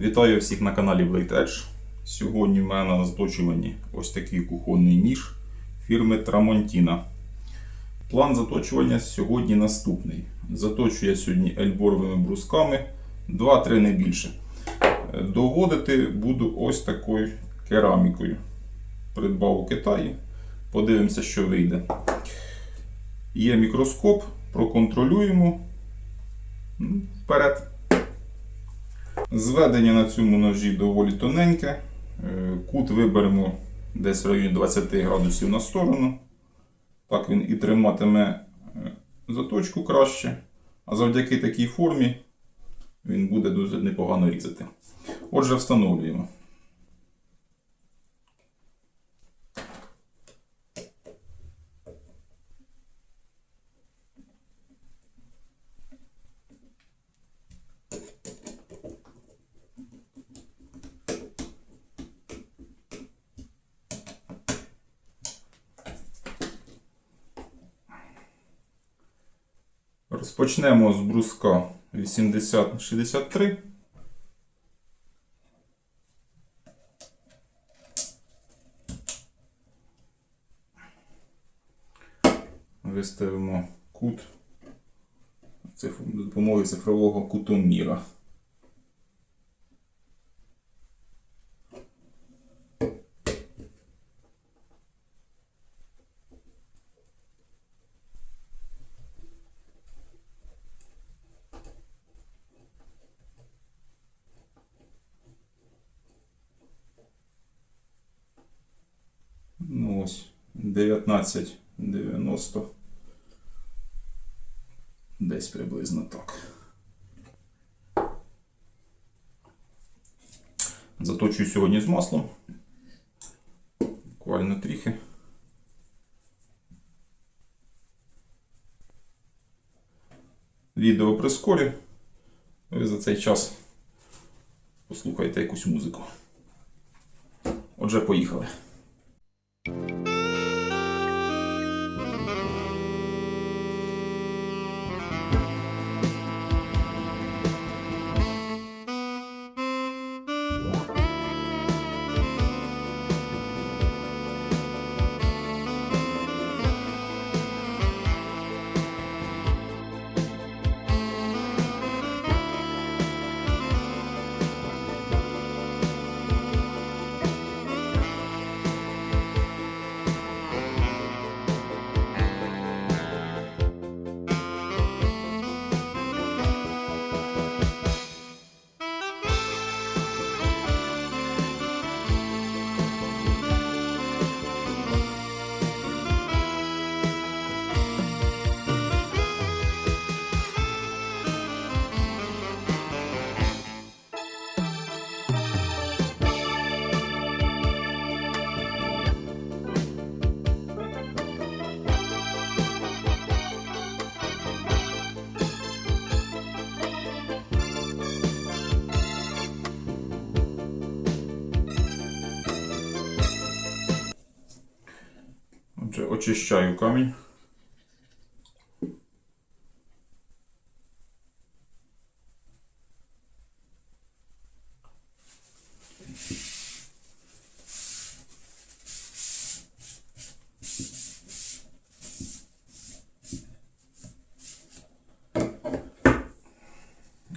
Вітаю всіх на каналі Blade Edge. Сьогодні в мене на заточуванні ось такий кухонний ніж фірми Tramontina. План заточування сьогодні наступний. Заточую я сьогодні ельборовими брусками 2-3 не більше. Доводити буду ось такою керамікою. Придбав у Китаї. Подивимося, що вийде. Є мікроскоп, проконтролюємо. Вперед. Зведення на цьому ножі доволі тоненьке. Е, Кут виберемо десь в районі 20 градусів на сторону. Так він і триматиме е, заточку краще. А завдяки такій формі він буде дуже непогано різати. Отже, встановлюємо. Розпочнемо з бруска 80-63. Виставимо кут за допомогою цифрового кутоміра. Ну ось 1990. Десь приблизно так. Заточую сьогодні з маслом. Буквально трохи. Відео прискорю. Ви за цей час послухайте якусь музику. Отже, поїхали. Очищаю камінь.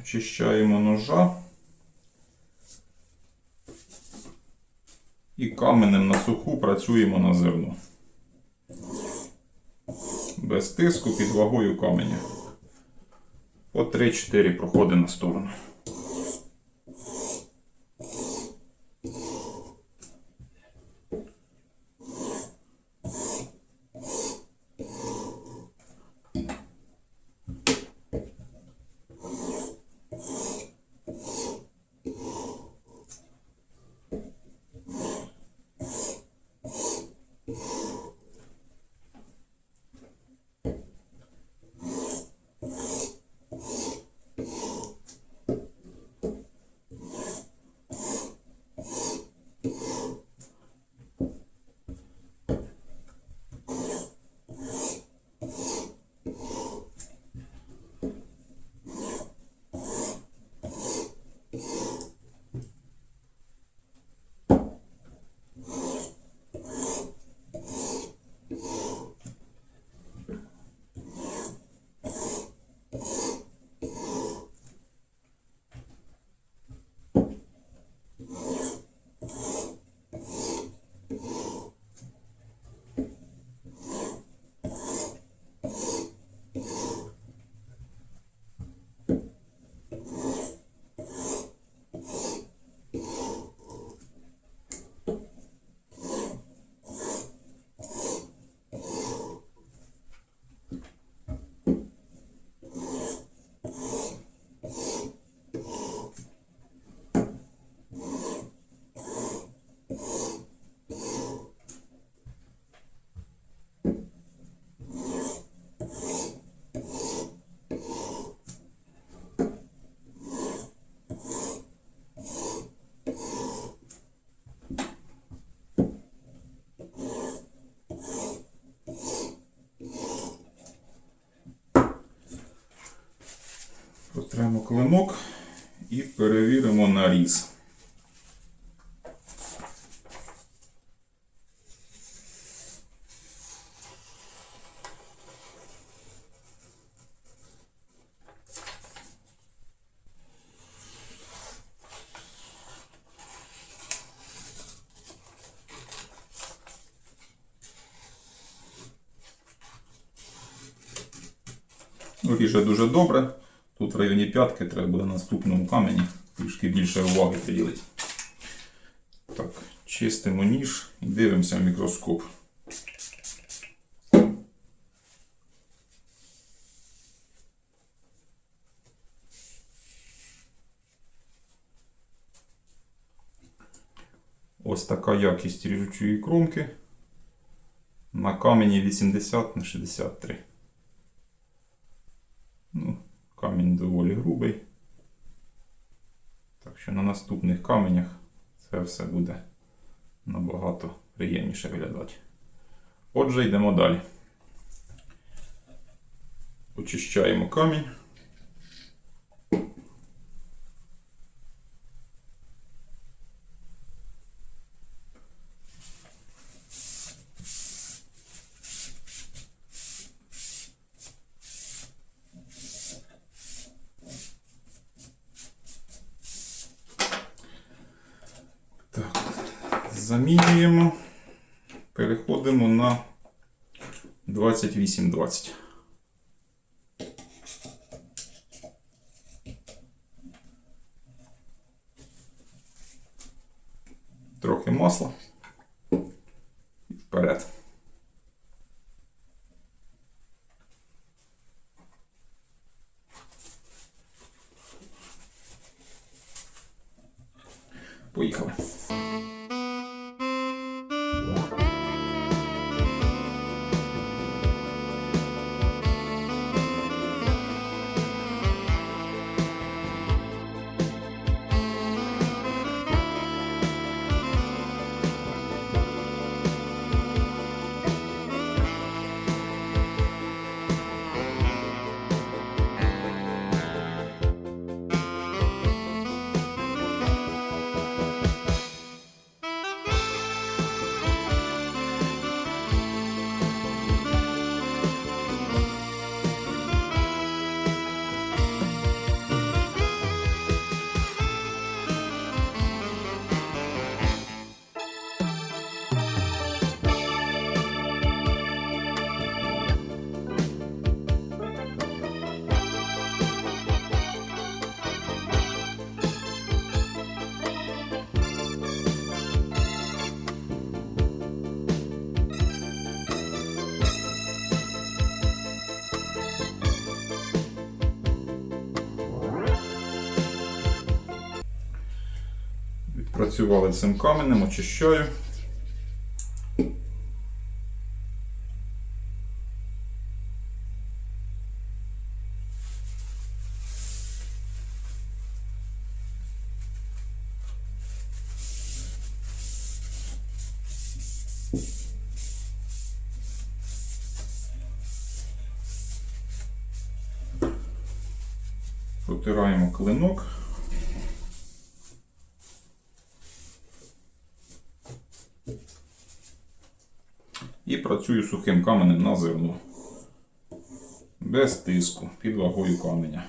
Очищаємо ножа. І каменем на суху працюємо на зерно без тиску під вагою каменя. От 3-4 проходи на сторону. Протремо клинок і перевіримо наріз. Ріже дуже добре. П'ятки треба буде на наступному камені трішки більше уваги приділити. Так, чистимо ніж і дивимося в мікроскоп. Ось така якість ріжучої кромки. На камені 80 на 63. Ну, камінь доволі грубий. Так що на наступних каменях це все буде набагато приємніше виглядати. Отже, йдемо далі. Очищаємо камінь. 2820. Трохи масла. Відпрацювали цим каменем, очищаю. Протираємо клинок. Працюю сухим каменем на зерно. Без тиску, під вагою каменя.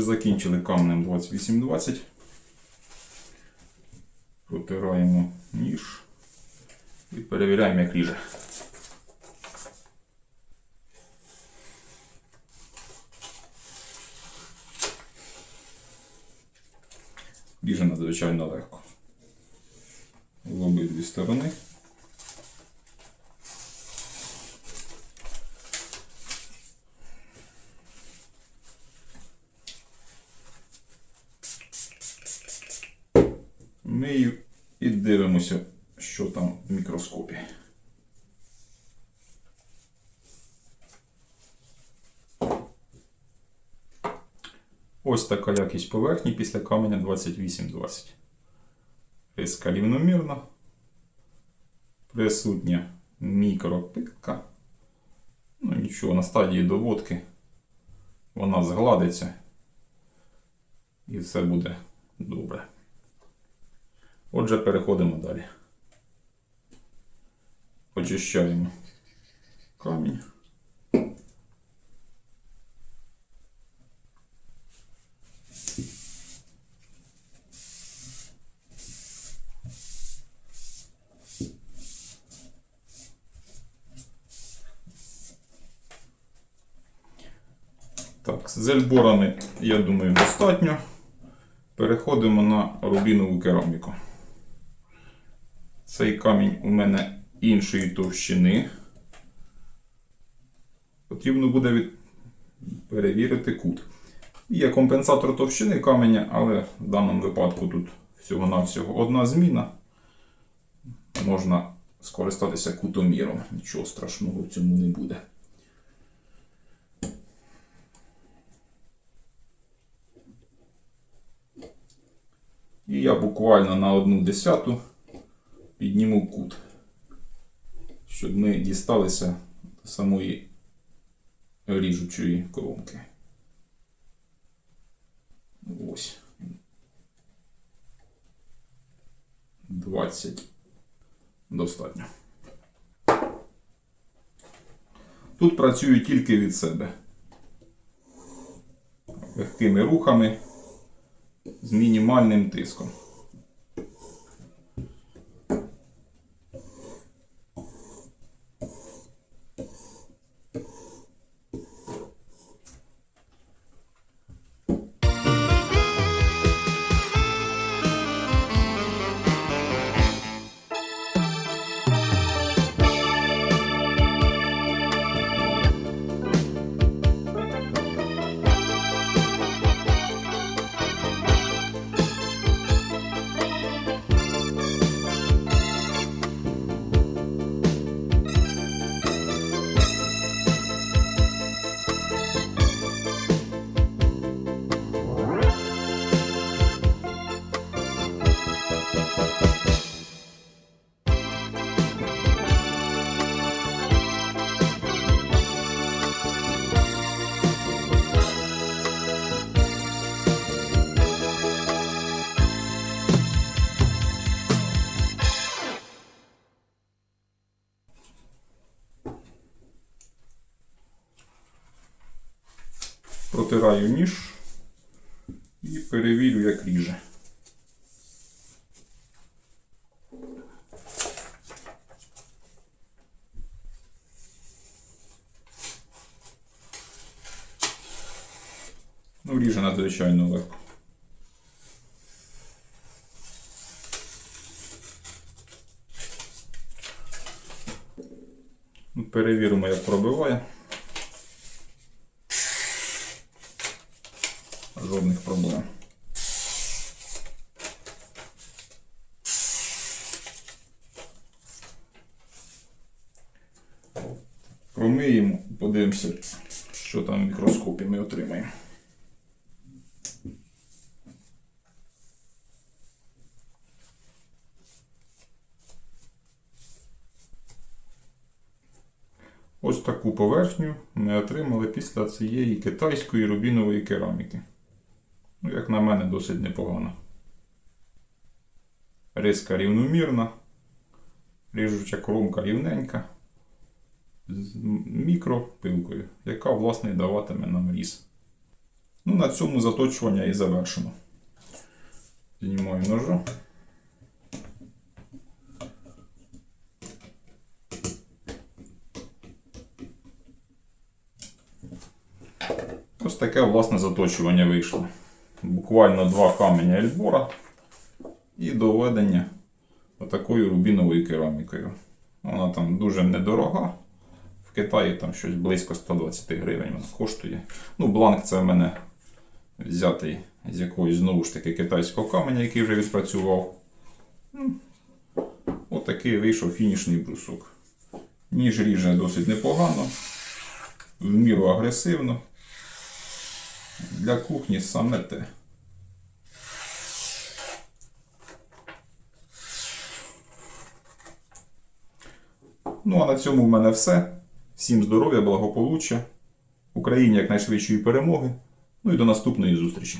Отже, закінчили каменем 2820. Протираємо ніж і перевіряємо, як ріже. Ріже надзвичайно легко. В обидві сторони. Мию і дивимося, що там в мікроскопі. Ось така якість поверхні після каменя 2820. Риска рівномірна. Присутня мікропитка. Ну нічого, на стадії доводки вона згладиться і все буде добре. Отже, переходимо далі. Очищаємо камінь. Так, з я думаю, достатньо. Переходимо на рубінову кераміку. Цей камінь у мене іншої товщини. Потрібно буде від... перевірити кут. Є компенсатор товщини каменя, але в даному випадку тут всього-навсього одна зміна. Можна скористатися кутоміром. Нічого страшного в цьому не буде. І я буквально на одну десяту підніму кут, щоб ми дісталися до самої ріжучої кромки. Ось. 20. Достатньо. Тут працюю тільки від себе. Легкими рухами з мінімальним тиском. Протираю ніж і перевірю, як ріже. Ну, ріже надзвичайно легко. Ну, Перевіримо, як пробиває. Жодних проблем. Промиємо, подивимося, що там в мікроскопі ми отримаємо. Ось таку поверхню ми отримали після цієї китайської рубінової кераміки. Ну, як на мене, досить непогано. Риска рівномірна, ріжуча кромка рівненька, з мікропилкою, яка, власне, даватиме нам різ. Ну, на цьому заточування і завершено. Знімаю ножа. Ось таке власне заточування вийшло. Буквально два каменя ельбора і доведення отакою рубіновою керамікою. Вона там дуже недорога. В Китаї там щось близько 120 гривень вона коштує. Ну, бланк це в мене взятий з якогось знову ж таки китайського каменя, який вже відпрацював. Ну, Отакий вийшов фінішний брусок. Ніж ріже досить непогано, в міру агресивно. Для кухні саме те. Ну а на цьому в мене все. Всім здоров'я, благополуччя, Україні якнайшвидшої перемоги. Ну і до наступної зустрічі.